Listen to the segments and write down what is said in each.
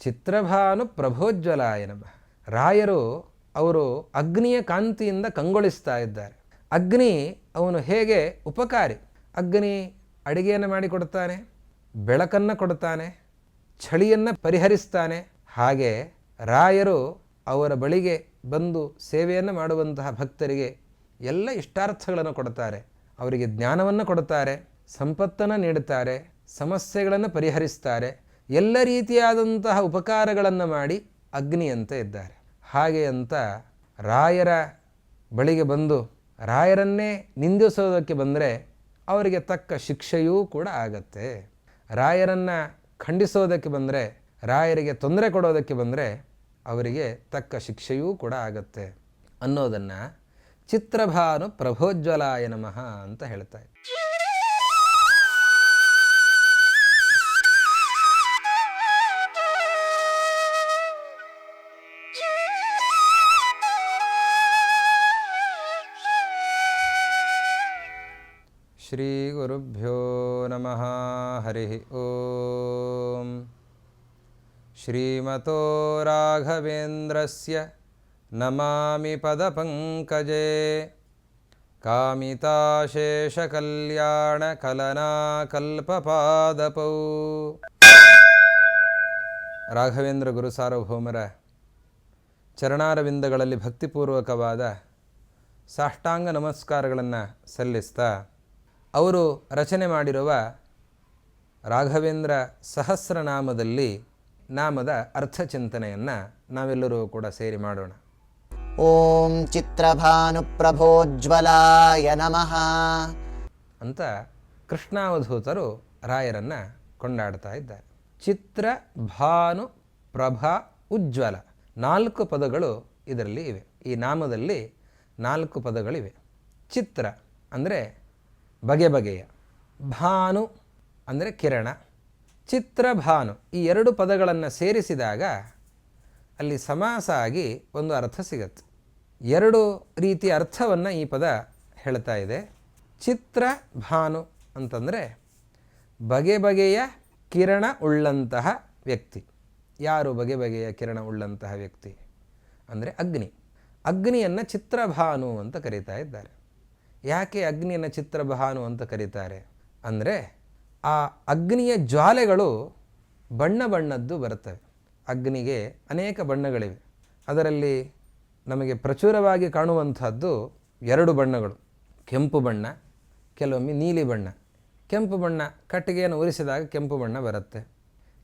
ಚಿತ್ರಭಾನು ಪ್ರಭೋಜ್ವಲಾಯ ನಮಃ. ರಾಯರು ಅವರು ಅಗ್ನಿಯ ಕಾಂತಿಯಿಂದ ಕಂಗೊಳಿಸ್ತಾ ಇದ್ದಾರೆ. ಅಗ್ನಿ ಅವನು ಹೇಗೆ ಉಪಕಾರಿ? ಅಗ್ನಿ ಅಡಿಗೆಯನ್ನು ಮಾಡಿಕೊಡ್ತಾನೆ ಬೆಳಕನ್ನು ಕೊಡ್ತಾನೆ ಚಳಿಯನ್ನು ಪರಿಹರಿಸ್ತಾನೆ. ಹಾಗೆ ರಾಯರು ಅವರ ಬಳಿಗೆ ಬಂದು ಸೇವೆಯನ್ನು ಮಾಡುವಂತಹ ಭಕ್ತರಿಗೆ ಎಲ್ಲ ಇಷ್ಟಾರ್ಥಗಳನ್ನು ಕೊಡ್ತಾರೆ ಅವರಿಗೆ ಜ್ಞಾನವನ್ನು ಕೊಡ್ತಾರೆ ಸಂಪತ್ತನ್ನು ನೀಡುತ್ತಾರೆ, ಸಮಸ್ಯೆಗಳನ್ನು ಪರಿಹರಿಸ್ತಾರೆ. ಎಲ್ಲ ರೀತಿಯಾದಂತಹ ಉಪಕಾರಗಳನ್ನು ಮಾಡಿ ಅಗ್ನಿಯಂತೆ ಇದ್ದಾರೆ. ಹಾಗೆ ಅಂತ ರಾಯರ ಬಳಿಗೆ ಬಂದು ರಾಯರನ್ನೇ ನಿಂದಿಸೋದಕ್ಕೆ ಬಂದರೆ ಅವರಿಗೆ ತಕ್ಕ ಶಿಕ್ಷೆಯೂ ಕೂಡ ಆಗತ್ತೆ. ರಾಯರನ್ನು ಖಂಡಿಸೋದಕ್ಕೆ ಬಂದರೆ, ರಾಯರಿಗೆ ತೊಂದರೆ ಕೊಡೋದಕ್ಕೆ ಬಂದರೆ ಅವರಿಗೆ ತಕ್ಕ ಶಿಕ್ಷೆಯೂ ಕೂಡ ಆಗತ್ತೆ ಅನ್ನೋದನ್ನು ಚಿತ್ರಭಾನು ಪ್ರಭೋಜ್ವಲಾಯ ನಮಃ ಅಂತ ಹೇಳ್ತಾರೆ ಶ್ರೀಗುರುಭ್ಯೋ ನಮಃ ಹರಿ ಓಂ ಶ್ರೀಮತೋ ರಾಘವೇಂದ್ರಸ್ಯ ನಮಾಮಿ ಪದಪಂಕಜೆ ಕಾಮಿತಾಶೇಷಕಲ್ಯಾಣಕಲನಾಕಲ್ಪಪಾದಪೌ ರಾಘವೇಂದ್ರ ಗುರು ಸಾರ್ವಭೌಮರ ಚರಣಾರವಿಂದಗಳಲ್ಲಿ ಭಕ್ತಿಪೂರ್ವಕವಾದ ಸಾಷ್ಟಾಂಗ ನಮಸ್ಕಾರಗಳನ್ನು ಸಲ್ಲಿಸ್ತಾ ಅವರು ರಚನೆ ಮಾಡಿರುವ ರಾಘವೇಂದ್ರ ಸಹಸ್ರನಾಮದಲ್ಲಿ ನಾಮದ ಅರ್ಥ ಚಿಂತನೆಯನ್ನು ನಾವೆಲ್ಲರೂ ಕೂಡ ಸೇರಿ ಮಾಡೋಣ. ಓಂ ಚಿತ್ರಭಾನುಪ್ರಭೋಜ್ವಲಾಯ ನಮಃ. ಅಂತ ಕೃಷ್ಣಾವಧೂತರು ರಾಯರನ್ನು ಕೊಂಡಾಡ್ತಾ ಇದ್ದಾರೆ. ಚಿತ್ರ ಭಾನು ಪ್ರಭಾ ಉಜ್ವಲ ನಾಲ್ಕು ಪದಗಳು ಇದರಲ್ಲಿ ಇವೆ. ಈ ನಾಮದಲ್ಲಿ ನಾಲ್ಕು ಪದಗಳಿವೆ. ಚಿತ್ರ ಅಂದರೆ ಬಗೆ ಬಗೆಯ. ಭಾನು ಅಂದರೆ ಕಿರಣ, ಚಿತ್ರಭಾನು ಈ ಎರಡು ಪದಗಳನ್ನು ಸೇರಿಸಿದಾಗ ಅಲ್ಲಿ ಸಮಾಸ ಆಗಿ ಒಂದು ಅರ್ಥ ಸಿಗತ್ತೆ. ಎರಡು ರೀತಿಯ ಅರ್ಥವನ್ನು ಈ ಪದ ಹೇಳ್ತಾ ಇದೆ. ಚಿತ್ರ ಭಾನು ಅಂತಂದರೆ ಬಗೆ ಬಗೆಯ ಕಿರಣ ಉಳ್ಳಂತಹ ವ್ಯಕ್ತಿ. ಯಾರು ಬಗೆ ಬಗೆಯ ಕಿರಣ ಉಳ್ಳಂತಹ ವ್ಯಕ್ತಿ? ಅಂದರೆ ಅಗ್ನಿ. ಅಗ್ನಿಯನ್ನು ಚಿತ್ರಭಾನು ಅಂತ ಕರೀತಾ ಇದ್ದಾರೆ. ಯಾಕೆ ಅಗ್ನಿಯನ್ನು ಚಿತ್ರಭಾನು ಅಂತ ಕರೀತಾರೆ? ಅಂದರೆ ಆ ಅಗ್ನಿಯ ಜ್ವಾಲೆಗಳು ಬಣ್ಣ ಬಣ್ಣದ್ದು ಬರುತ್ತವೆ. ಅಗ್ನಿಗೆ ಅನೇಕ ಬಣ್ಣಗಳಿವೆ. ಅದರಲ್ಲಿ ನಮಗೆ ಪ್ರಚುರವಾಗಿ ಕಾಣುವಂಥದ್ದು ಎರಡು ಬಣ್ಣಗಳು. ಕೆಂಪು ಬಣ್ಣ, ಕೆಲವೊಮ್ಮೆ ನೀಲಿ ಬಣ್ಣ. ಕೆಂಪು ಬಣ್ಣ ಕಟ್ಟಿಗೆಯನ್ನು ಉರಿಸಿದಾಗ ಕೆಂಪು ಬಣ್ಣ ಬರುತ್ತೆ.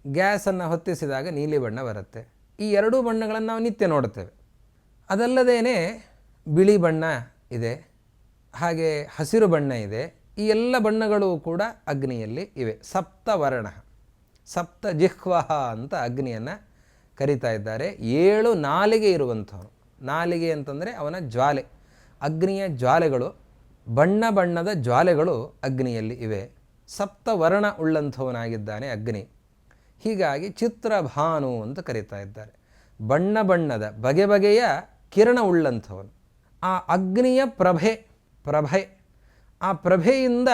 ಗ್ಯಾಸನ್ನು ಹೊತ್ತಿಸಿದಾಗ ನೀಲಿ ಬಣ್ಣ ಬರುತ್ತೆ. ಈ ಎರಡೂ ಬಣ್ಣಗಳನ್ನು ನಾವು ನಿತ್ಯ ನೋಡುತ್ತೇವೆ. ಅದಲ್ಲದೇನೆ ಬಿಳಿ ಬಣ್ಣ ಇದೆ. ಹಾಗೆ ಹಸಿರು ಬಣ್ಣ ಇದೆ. ಈ ಎಲ್ಲ ಬಣ್ಣಗಳು ಕೂಡ ಅಗ್ನಿಯಲ್ಲಿ ಇವೆ. ಸಪ್ತವರ್ಣ, ಸಪ್ತ ಜಿಹ್ವಹ ಅಂತ ಅಗ್ನಿಯನ್ನು ಕರೀತಾ ಇದ್ದಾರೆ. ಏಳು ನಾಲಿಗೆ ಇರುವಂಥವನು ನಾಲಿಗೆ ಅಂತಂದರೆ ಅವನ ಜ್ವಾಲೆ. ಅಗ್ನಿಯ ಜ್ವಾಲೆಗಳು, ಬಣ್ಣ ಬಣ್ಣದ ಜ್ವಾಲೆಗಳು ಅಗ್ನಿಯಲ್ಲಿ ಇವೆ. ಸಪ್ತವರ್ಣ ಉಳ್ಳಂಥವನಾಗಿದ್ದಾನೆ ಅಗ್ನಿ. ಹೀಗಾಗಿ ಚಿತ್ರಭಾನು ಅಂತ ಕರೀತಾ ಇದ್ದಾರೆ. ಬಣ್ಣ ಬಣ್ಣದ, ಬಗೆ ಬಗೆಯ ಕಿರಣ ಉಳ್ಳಂಥವನು. ಆ ಅಗ್ನಿಯ ಪ್ರಭೆ ಪ್ರಭೆ. ಆ ಪ್ರಭೆಯಿಂದ,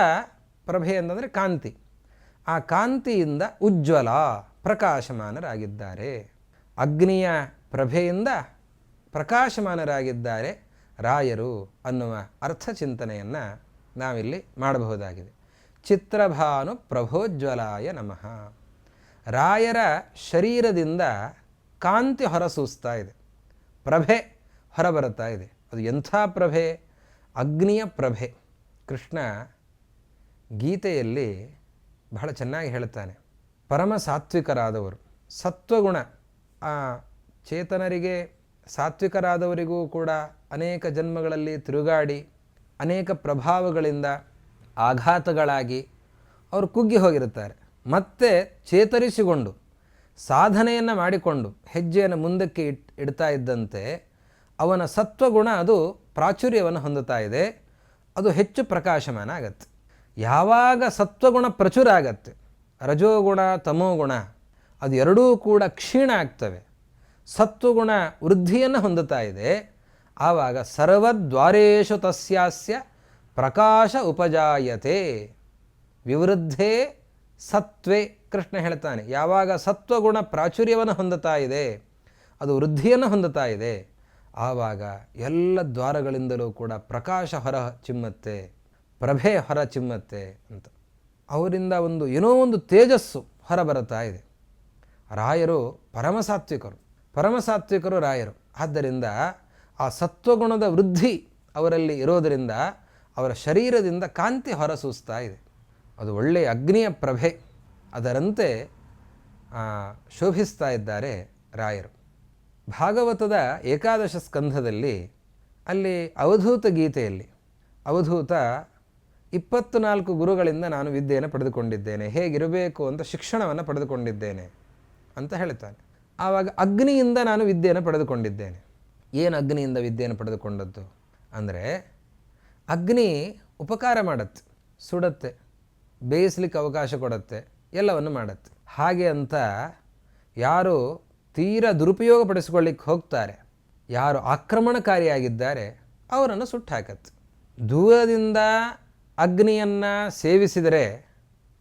ಪ್ರಭೆ ಅಂತಂದರೆ ಕಾಂತಿ. ಆ ಕಾಂತಿಯಿಂದ ಉಜ್ವಲ, ಪ್ರಕಾಶಮಾನರಾಗಿದ್ದಾರೆ. ಅಗ್ನಿಯ ಪ್ರಭೆಯಿಂದ ಪ್ರಕಾಶಮಾನರಾಗಿದ್ದಾರೆ ರಾಯರು ಅನ್ನುವ ಅರ್ಥ ಚಿಂತನೆಯನ್ನು ನಾವಿಲ್ಲಿ ಮಾಡಬಹುದಾಗಿದೆ. ಚಿತ್ರಭಾನು ಪ್ರಭೋಜ್ವಲಾಯ ನಮಃ. ರಾಯರ ಶರೀರದಿಂದ ಕಾಂತಿ ಹೊರಸೂಸ್ತಾ ಇದೆ. ಪ್ರಭೆ ಹೊರಬರುತ್ತಾ ಇದೆ. ಅದು ಎಂಥ ಪ್ರಭೆ? ಅಗ್ನಿಯ ಪ್ರಭೆ. ಕೃಷ್ಣ ಗೀತೆಯಲ್ಲಿ ಬಹಳ ಚೆನ್ನಾಗಿ ಹೇಳ್ತಾನೆ ಪರಮ ಸಾತ್ವಿಕರಾದವರು, ಸತ್ವಗುಣ, ಆ ಚೇತನರಿಗೆ ಸಾತ್ವಿಕರಾದವರಿಗೂ ಕೂಡ ಅನೇಕ ಜನ್ಮಗಳಲ್ಲಿ ತಿರುಗಾಡಿ, ಅನೇಕ ಪ್ರಭಾವಗಳಿಂದ ಆಘಾತಗಳಾಗಿ ಅವರು ಕುಗ್ಗಿ ಹೋಗಿರುತ್ತಾರೆ. ಮತ್ತೆ ಚೇತರಿಸಿಕೊಂಡು, ಸಾಧನೆಯನ್ನು ಮಾಡಿಕೊಂಡು, ಹೆಜ್ಜೆಯನ್ನು ಮುಂದಕ್ಕೆ ಇಟ್, ಇಡ್ತಾ ಇದ್ದಂತೆ ಅವನ ಸತ್ವಗುಣ ಅದು ಪ್ರಾಚುರ್ಯವನ್ನು ಹೊಂದುತ್ತಾ ಇದೆ, ಅದು ಹೆಚ್ಚು ಪ್ರಕಾಶಮಾನ ಆಗತ್ತೆ. ಯಾವಾಗ ಸತ್ವಗುಣ ಪ್ರಚುರ ಆಗತ್ತೆ, ರಜೋಗುಣ, ತಮೋಗುಣ, ಅದು ಎರಡೂ ಕೂಡ ಕ್ಷೀಣ ಆಗ್ತವೆ. ಸತ್ವಗುಣ ವೃದ್ಧಿಯನ್ನು ಹೊಂದುತ್ತಾ ಇದೆ, ಆವಾಗ ಸರ್ವದ್ವಾರೇಶು ತಸ್ಯಾಸ್ಯ ಪ್ರಕಾಶ ಉಪಜಾಯತೆ. ವಿವೃದ್ಧೇ ಸತ್ವೇ ಕೃಷ್ಣ ಹೇಳ್ತಾನೆ, ಯಾವಾಗ ಸತ್ವಗುಣ ಪ್ರಾಚುರ್ಯವನ್ನು ಹೊಂದುತ್ತಾ ಇದೆ, ಅದು ವೃದ್ಧಿಯನ್ನು ಹೊಂದುತ್ತಾ ಇದೆ ಆವಾಗ ಎಲ್ಲ ದ್ವಾರಗಳಿಂದಲೂ ಕೂಡ ಪ್ರಕಾಶ ಹೊರ ಚಿಮ್ಮತ್ತೆ, ಪ್ರಭೆ ಹೊರ ಚಿಮ್ಮತ್ತೆ ಅಂತ. ಅವರಿಂದ ಒಂದು ಏನೋ ಒಂದು ತೇಜಸ್ಸು ಹೊರ ಬರುತ್ತಾ ಇದೆ. ರಾಯರು ಪರಮಸಾತ್ವಿಕರು ಪರಮಸಾತ್ವಿಕರು ರಾಯರು. ಆದ್ದರಿಂದ ಆ ಸತ್ವಗುಣದ ವೃದ್ಧಿ ಅವರಲ್ಲಿ ಇರೋದರಿಂದ ಅವರ ಶರೀರದಿಂದ ಕಾಂತಿ ಹೊರಸೂಸ್ತಾ ಇದೆ. ಅದು ಒಳ್ಳೆಯ ಅಗ್ನಿಯ ಪ್ರಭೆ ಅದರಂತೆ ಶೋಭಿಸ್ತಾ ಇದ್ದಾರೆ ರಾಯರು. ಭಾಗವತದ ಏಕಾದಶ ಸ್ಕಂಧದಲ್ಲಿ ಅಲ್ಲಿ ಅವಧೂತ ಗೀತೆಯಲ್ಲಿ, ಅವಧೂತ ಇಪ್ಪತ್ತು ನಾಲ್ಕು ಗುರುಗಳಿಂದ ನಾನು ವಿದ್ಯೆಯನ್ನು ಪಡೆದುಕೊಂಡಿದ್ದೇನೆ, ಹೇಗಿರಬೇಕು ಅಂತ ಶಿಕ್ಷಣವನ್ನು ಪಡೆದುಕೊಂಡಿದ್ದೇನೆ ಅಂತ ಹೇಳ್ತಾನೆ. ಆವಾಗ ಅಗ್ನಿಯಿಂದ ನಾನು ವಿದ್ಯೆಯನ್ನು ಪಡೆದುಕೊಂಡಿದ್ದೇನೆ. ಏನು ಅಗ್ನಿಯಿಂದ ವಿದ್ಯೆಯನ್ನು ಪಡೆದುಕೊಂಡದ್ದು ಅಂದರೆ ಅಗ್ನಿ ಉಪಕಾರ ಮಾಡುತ್ತೆ, ಸುಡತ್ತೆ, ಬೇಯಿಸ್ಲಿಕ್ಕೆ ಅವಕಾಶ ಕೊಡುತ್ತೆ, ಎಲ್ಲವನ್ನು ಮಾಡುತ್ತೆ. ಹಾಗೆ ಅಂತ ಯಾರು ತೀರ ದುರುಪಯೋಗ ಪಡಿಸ್ಕೊಳ್ಳಿಕ್ಕೆ ಹೋಗ್ತಾರೆ. ಯಾರು ಆಕ್ರಮಣಕಾರಿಯಾಗಿದ್ದಾರೆ, ಅವರನ್ನು ಸುಟ್ಟು ಹಾಕತ್ತೆ ದೂರದಿಂದ ಅಗ್ನಿಯನ್ನು ಸೇವಿಸಿದರೆ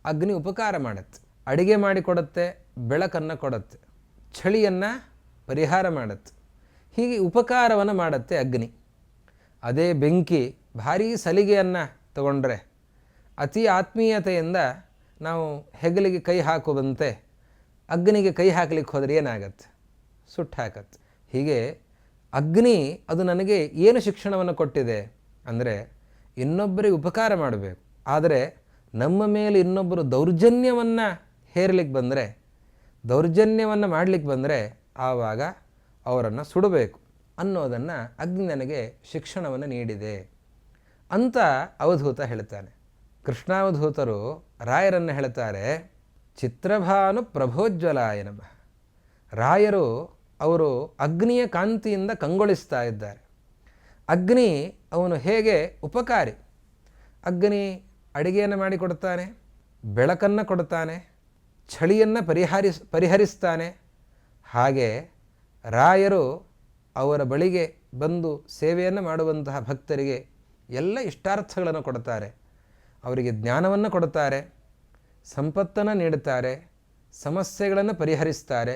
ಅಗ್ನಿ ಉಪಕಾರ ಮಾಡುತ್ತೆ. ಅಡುಗೆ ಮಾಡಿಕೊಡುತ್ತೆ, ಬೆಳಕನ್ನು ಕೊಡುತ್ತೆ. ಚಳಿಯನ್ನು ಪರಿಹಾರ ಮಾಡುತ್ತೆ. ಹೀಗೆ ಉಪಕಾರವನ್ನು ಮಾಡುತ್ತೆ ಅಗ್ನಿ. ಅದೇ ಬೆಂಕಿ ಭಾರೀ ಸಲಿಗೆಯನ್ನು ತಗೊಂಡ್ರೆ ಅತಿ ಆತ್ಮೀಯತೆಯಿಂದ ನಾವು ಹೆಗಲಿಗೆ ಕೈ ಹಾಕುವಂತೆ ಅಗ್ನಿಗೆ ಕೈ ಹಾಕಲಿಕ್ಕೆ ಹೋದರೆ ಏನಾಗತ್ತೆ? ಸುಟ್ಟು ಹಾಕತ್ತೆ. ಹೀಗೆ ಅಗ್ನಿ ಅದು ನನಗೆ ಏನು ಶಿಕ್ಷಣವನ್ನು ಕೊಟ್ಟಿದೆ ಅಂದರೆ ಇನ್ನೊಬ್ಬರಿಗೆ ಉಪಕಾರ ಮಾಡಬೇಕು. ಆದರೆ ನಮ್ಮ ಮೇಲೆ ಇನ್ನೊಬ್ಬರು ದೌರ್ಜನ್ಯವನ್ನು ಹೇರ್ಲಿಕ್ಕೆ ಬಂದರೆ, ದೌರ್ಜನ್ಯವನ್ನು ಮಾಡಲಿಕ್ಕೆ ಬಂದರೆ ಆವಾಗ ಅವರನ್ನು ಸುಡಬೇಕು ಅನ್ನೋದನ್ನು ಅಗ್ನಿ ನನಗೆ ಶಿಕ್ಷಣವನ್ನು ನೀಡಿದೆ ಅಂತ ಅವಧೂತ ಹೇಳ್ತಾನೆ. ಕೃಷ್ಣಾವಧೂತರು ರಾಯರನ್ನು ಹೇಳ್ತಾರೆ ಚಿತ್ರಭಾನು ಪ್ರಭೋಜ್ವಲಾಯ ನಮಃ. ರಾಯರು ಅವರು ಅಗ್ನಿಯ ಕಾಂತಿಯಿಂದ ಕಂಗೊಳಿಸ್ತಾ ಇದ್ದಾರೆ. ಅಗ್ನಿ ಅವನು ಹೇಗೆ ಉಪಕಾರಿ? ಅಗ್ನಿ ಅಡಿಗೆಯನ್ನು ಮಾಡಿಕೊಡ್ತಾನೆ, ಬೆಳಕನ್ನು ಕೊಡ್ತಾನೆ ಚಳಿಯನ್ನು ಪರಿಹರಿಸ್ ಪರಿಹರಿಸ್ತಾನೆ. ಹಾಗೆ ರಾಯರು ಅವರ ಬಳಿಗೆ ಬಂದು ಸೇವೆಯನ್ನು ಮಾಡುವಂತಹ ಭಕ್ತರಿಗೆ ಎಲ್ಲ ಇಷ್ಟಾರ್ಥಗಳನ್ನು ಕೊಡ್ತಾರೆ. ಅವರಿಗೆ ಜ್ಞಾನವನ್ನು ಕೊಡುತ್ತಾರೆ ಸಂಪತ್ತನ್ನು ನೀಡುತ್ತಾರೆ, ಸಮಸ್ಯೆಗಳನ್ನು ಪರಿಹರಿಸ್ತಾರೆ,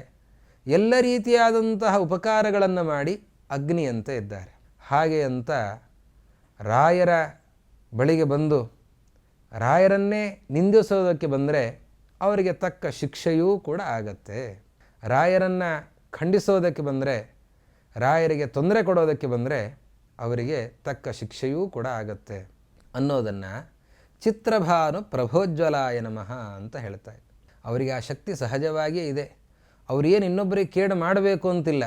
ಎಲ್ಲ ರೀತಿಯಾದಂತಹ ಉಪಕಾರಗಳನ್ನು ಮಾಡಿ ಅಗ್ನಿಯಂತೆ ಇದ್ದಾರೆ. ಹಾಗೆ ಅಂತ ರಾಯರ ಬಳಿಗೆ ಬಂದು ರಾಯರನ್ನೇ ನಿಂದಿಸೋದಕ್ಕೆ ಬಂದರೆ ಅವರಿಗೆ ತಕ್ಕ ಶಿಕ್ಷೆಯೂ ಕೂಡ ಆಗತ್ತೆ. ರಾಯರನ್ನು ಖಂಡಿಸೋದಕ್ಕೆ ಬಂದರೆ, ರಾಯರಿಗೆ ತೊಂದರೆ ಕೊಡೋದಕ್ಕೆ ಬಂದರೆ ಅವರಿಗೆ ತಕ್ಕ ಶಿಕ್ಷೆಯೂ ಕೂಡ ಆಗತ್ತೆ ಅನ್ನೋದನ್ನು ಚಿತ್ರಭಾನು ಪ್ರಭೋಜ್ವಲಾಯ ನಮಃ ಅಂತ ಹೇಳ್ತಾರೆ ಅವರಿಗೆ ಆ ಶಕ್ತಿ ಸಹಜವಾಗಿಯೇ ಇದೆ. ಅವ್ರೇನು ಇನ್ನೊಬ್ಬರಿಗೆ ಕೇಡು ಮಾಡಬೇಕು ಅಂತಿಲ್ಲ.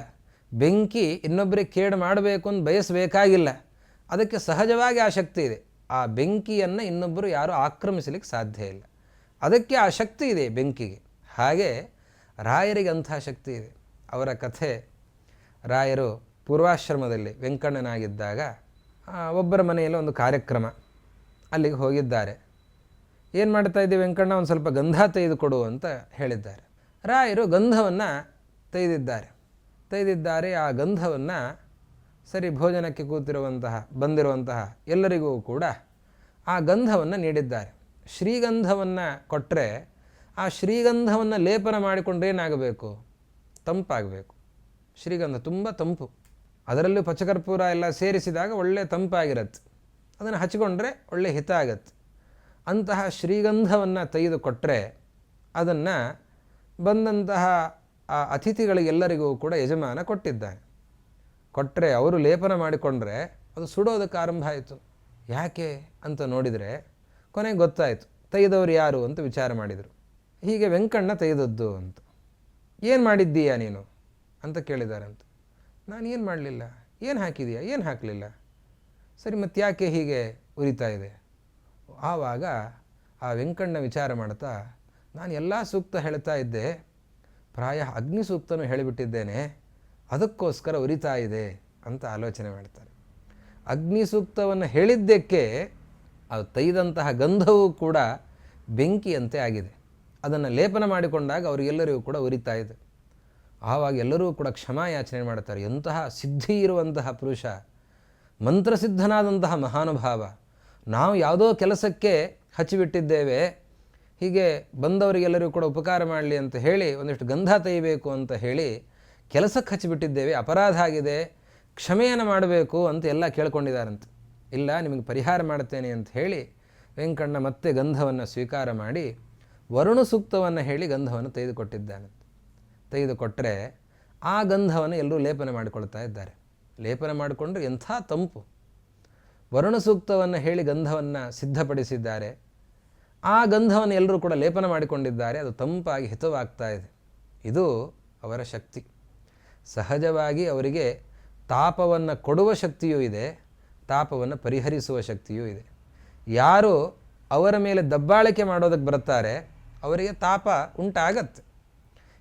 ಬೆಂಕಿ ಇನ್ನೊಬ್ಬರಿಗೆ ಕೇಡು ಮಾಡಬೇಕು ಅಂತ ಬಯಸಬೇಕಾಗಿಲ್ಲ. ಅದಕ್ಕೆ ಸಹಜವಾಗಿ ಆ ಶಕ್ತಿ ಇದೆ. ಆ ಬೆಂಕಿಯನ್ನು ಇನ್ನೊಬ್ಬರು ಯಾರೂ ಆಕ್ರಮಿಸಲಿಕ್ಕೆ ಸಾಧ್ಯ ಇಲ್ಲ. ಅದಕ್ಕೆ ಆ ಶಕ್ತಿ ಇದೆ ಬೆಂಕಿಗೆ. ಹಾಗೆ ರಾಯರಿಗೆ ಅಂಥ ಶಕ್ತಿ ಇದೆ. ಅವರ ಕಥೆ ರಾಯರು ಪೂರ್ವಾಶ್ರಮದಲ್ಲಿ ವೆಂಕಣ್ಣನಾಗಿದ್ದಾಗ ಒಬ್ಬರ ಮನೆಯಲ್ಲಿ ಒಂದು ಕಾರ್ಯಕ್ರಮ. ಅಲ್ಲಿಗೆ ಹೋಗಿದ್ದಾರೆ. ಏನು ಮಾಡ್ತಾ ಇದ್ದೀವಿ ವೆಂಕಣ್ಣ? ಒಂದು ಸ್ವಲ್ಪ ಗಂಧ ತೆಗೆದುಕೊಡು ಅಂತ ಹೇಳಿದ್ದಾರೆ. ರಾಯರು ಗಂಧವನ್ನು ತೆಗೆದಿದ್ದಾರೆ. ತೆಗೆದಿದ್ದಾರೆ, ಆ ಗಂಧವನ್ನು ಸರಿ ಭೋಜನಕ್ಕೆ ಕೂತಿರುವಂತಹ, ಬಂದಿರುವಂತಹ ಎಲ್ಲರಿಗೂ ಕೂಡ ಆ ಗಂಧವನ್ನು ನೀಡಿದ್ದಾರೆ. ಶ್ರೀಗಂಧವನ್ನು ಕೊಟ್ಟರೆ ಆ ಶ್ರೀಗಂಧವನ್ನು ಲೇಪನ ಮಾಡಿಕೊಂಡ್ರೆ ಏನಾಗಬೇಕು? ತಂಪಾಗಬೇಕು. ಶ್ರೀಗಂಧ ತುಂಬ ತಂಪು. ಅದರಲ್ಲೂ ಪಚಕರ್ಪೂರ ಎಲ್ಲ ಸೇರಿಸಿದಾಗ ಒಳ್ಳೆಯ ತಂಪಾಗಿರತ್ತೆ. ಅದನ್ನು ಹಚ್ಕೊಂಡ್ರೆ ಒಳ್ಳೆ ಹಿತ ಆಗತ್ತೆ. ಅಂತಹ ಶ್ರೀಗಂಧವನ್ನು ತೆಗೆದುಕೊಟ್ಟರೆ ಅದನ್ನು ಬಂದಂತಹ ಆ ಅತಿಥಿಗಳಿಗೆಲ್ಲರಿಗೂ ಕೂಡ ಯಜಮಾನ ಕೊಟ್ಟಿದ್ದಾನೆ. ಕೊಟ್ಟರೆ ಅವರು ಲೇಪನ ಮಾಡಿಕೊಂಡ್ರೆ ಅದು ಸುಡೋದಕ್ಕೆ ಆರಂಭ ಆಯಿತು. ಯಾಕೆ ಅಂತ ನೋಡಿದರೆ ಕೊನೆಗೆ ಗೊತ್ತಾಯಿತು, ತೆಗೆದವರು ಯಾರು ಅಂತ ವಿಚಾರ ಮಾಡಿದರು. ಹೀಗೆ ವೆಂಕಣ್ಣ ತೆಗೆದದ್ದು ಅಂತ. ಏನು ಮಾಡಿದ್ದೀಯಾ ನೀನು? ಅಂತ ಕೇಳಿದಾರಂತ. ನಾನು ಏನು ಮಾಡಲಿಲ್ಲ? ಏನು ಹಾಕಿದೀಯಾ? ಏನು ಹಾಕಲಿಲ್ಲ? ಸರಿ, ಮತ್ತೆ ಯಾಕೆ ಹೀಗೆ ಉರಿತಾ ಇದೆ? ಆವಾಗ ಆ ವೆಂಕಣ್ಣ ವಿಚಾರ ಮಾಡ್ತಾ, ನಾನು ಎಲ್ಲ ಸೂಕ್ತ ಹೇಳ್ತಾ ಇದ್ದೆ, ಪ್ರಾಯ ಅಗ್ನಿ ಸೂಕ್ತನೂ ಹೇಳಿಬಿಟ್ಟಿದ್ದೇನೆ, ಅದಕ್ಕೋಸ್ಕರ ಉರಿತಾ ಇದೆ ಅಂತ ಆಲೋಚನೆ ಮಾಡ್ತಾರೆ. ಅಗ್ನಿ ಸೂಕ್ತವನ್ನು ಹೇಳಿದ್ದಕ್ಕೆ ಅದು ತೈದಂತಹ ಗಂಧವೂ ಕೂಡ ಬೆಂಕಿಯಂತೆ ಆಗಿದೆ. ಅದನ್ನು ಲೇಪನ ಮಾಡಿಕೊಂಡಾಗ ಅವರಿಗೆಲ್ಲರಿಗೂ ಕೂಡ ಉರಿತಾ ಇದೆ. ಆವಾಗ ಎಲ್ಲರೂ ಕೂಡ ಕ್ಷಮಾಯಾಚನೆ ಮಾಡ್ತಾರೆ. ಎಂತಹ ಸಿದ್ಧಿ ಇರುವಂತಹ ಪುರುಷ ಮಂತ್ರಸಿದ್ಧನಾದಂತಹ ಮಹಾನುಭಾವ. ನಾವು ಯಾವುದೋ ಕೆಲಸಕ್ಕೆ ಹಚ್ಚಿಬಿಟ್ಟಿದ್ದೇವೆ, ಹೀಗೆ ಬಂದವರಿಗೆಲ್ಲರಿಗೂ ಕೂಡ ಉಪಕಾರ ಮಾಡಲಿ ಅಂತ ಹೇಳಿ, ಒಂದಿಷ್ಟು ಗಂಧ ತೆಗಿಬೇಕು ಅಂತ ಹೇಳಿ ಕೆಲಸಕ್ಕೆ ಹಚ್ಚಿಬಿಟ್ಟಿದ್ದೇವೆ. ಅಪರಾಧ ಆಗಿದೆ, ಕ್ಷಮೆಯನ್ನು ಮಾಡಬೇಕು ಅಂತ ಎಲ್ಲ ಕೇಳ್ಕೊಂಡಿದ್ದಾರಂತೆ. ಇಲ್ಲ, ನಿಮಗೆ ಪರಿಹಾರ ಮಾಡ್ತೇನೆ ಅಂತ ಹೇಳಿ ವೆಂಕಣ್ಣ ಮತ್ತೆ ಗಂಧವನ್ನು ಸ್ವೀಕಾರ ಮಾಡಿ ವರುಣ ಸೂಕ್ತವನ್ನು ಹೇಳಿ ಗಂಧವನ್ನು ತೆಗೆದುಕೊಟ್ಟಿದ್ದಾನಂತೆ ತೆಗೆದುಕೊಟ್ಟರೆ ಆ ಗಂಧವನ್ನು ಎಲ್ಲರೂ ಲೇಪನ ಮಾಡಿಕೊಳ್ತಾ ಇದ್ದಾರೆ. ಲೇಪನ ಮಾಡಿಕೊಂಡ್ರೆ ಎಂಥ ತಂಪು. ವರುಣ ಸೂಕ್ತವನ್ನು ಹೇಳಿ ಗಂಧವನ್ನು ಸಿದ್ಧಪಡಿಸಿದ್ದಾರೆ. ಆ ಗಂಧವನ್ನು ಎಲ್ಲರೂ ಕೂಡ ಲೇಪನ ಮಾಡಿಕೊಂಡಿದ್ದಾರೆ. ಅದು ತಂಪಾಗಿ ಹಿತವಾಗ್ತಾ ಇದೆ. ಇದು ಅವರ ಶಕ್ತಿ. ಸಹಜವಾಗಿ ಅವರಿಗೆ ತಾಪವನ್ನು ಕೊಡುವ ಶಕ್ತಿಯೂ ಇದೆ, ತಾಪವನ್ನು ಪರಿಹರಿಸುವ ಶಕ್ತಿಯೂ ಇದೆ. ಯಾರು ಅವರ ಮೇಲೆ ದಬ್ಬಾಳಿಕೆ ಮಾಡೋದಕ್ಕೆ ಬರ್ತಾರೆ, ಅವರಿಗೆ ತಾಪ ಉಂಟಾಗತ್ತೆ.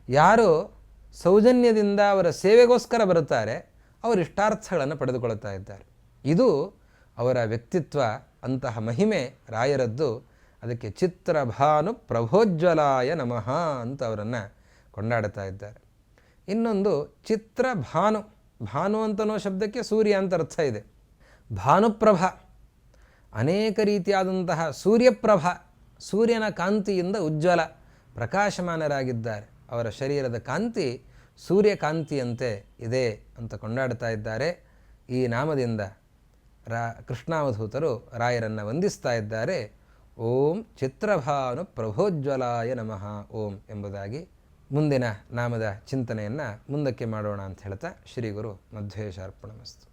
ಯಾರು ಸೌಜನ್ಯದಿಂದ ಅವರ ಸೇವೆಗೋಸ್ಕರ ಬರುತ್ತಾರೆ ಅವರು ಇಷ್ಟಾರ್ಥಗಳನ್ನು ಪಡೆದುಕೊಳ್ತಾ ಇದ್ದಾರೆ. ಇದು ಅವರ ವ್ಯಕ್ತಿತ್ವ, ಅಂತಹ ಮಹಿಮೆ ರಾಯರದ್ದು. ಅದಕ್ಕೆ ಚಿತ್ರಭಾನು ಪ್ರಭೋಜ್ವಲಾಯ ನಮಃ ಅಂತ ಅವರನ್ನು ಕೊಂಡಾಡ್ತಾ ಇದ್ದಾರೆ. ಇನ್ನೊಂದು ಚಿತ್ರಭಾನು. ಭಾನು ಅಂತನೋ ಶಬ್ದಕ್ಕೆ ಸೂರ್ಯ ಅಂತ ಅರ್ಥ ಇದೆ. ಭಾನುಪ್ರಭ. ಅನೇಕ ರೀತಿಯಾದಂತಹ ಸೂರ್ಯಪ್ರಭ. ಸೂರ್ಯನ ಕಾಂತಿಯಿಂದ ಉಜ್ವಲ, ಪ್ರಕಾಶಮಾನರಾಗಿದ್ದಾರೆ. ಅವರ ಶರೀರದ ಕಾಂತಿ ಸೂರ್ಯಕಾಂತಿಯಂತೆ ಇದೆ ಅಂತ ಕೊಂಡಾಡ್ತಾ ಇದ್ದಾರೆ. ಈ ನಾಮದಿಂದ ರಾ, ಕೃಷ್ಣಾವಧೂತರು ರಾಯರನ್ನು ವಂದಿಸ್ತಾ ಇದ್ದಾರೆ. ಓಂ ಚಿತ್ರಭಾನು ಪ್ರಭೋಜ್ವಲಾಯ ನಮಃ. ಓಂ ಎಂಬುದಾಗಿ ಮುಂದಿನ ನಾಮದ ಚಿಂತನೆಯನ್ನು ಮುಂದಕ್ಕೆ ಮಾಡೋಣ ಅಂತ ಹೇಳ್ತಾ ಶ್ರೀ ಗುರು ಮಧ್ವೇಶ ಅರ್ಪಣಮಸ್ತು